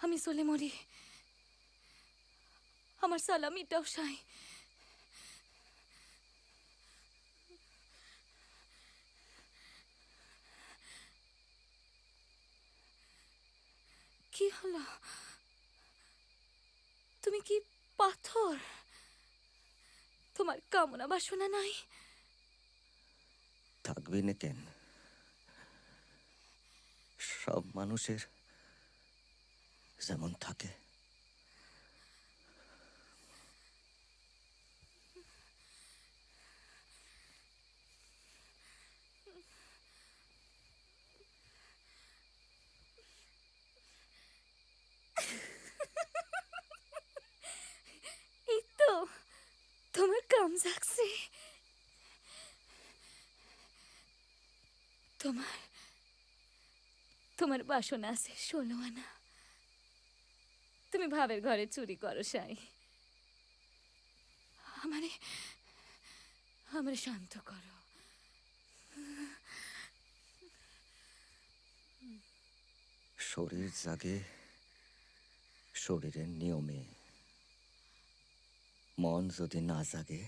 আমি চলে মরি। আমার সালামিটাও সাই কি হলো? তুমি কি পাথর? তোমার কামনা বাসনা নাই? থাকবে না কেন সব মানুষের যেমন থাকে। তোমার তোমার বাসনা আছে ষোলো আনা। তুমি ভাবের ঘরে চুরি করো সাই আমারে আমারে শান্ত করো। শরীর জাগে শরীরের নিয়মে। মন যদি না জাগে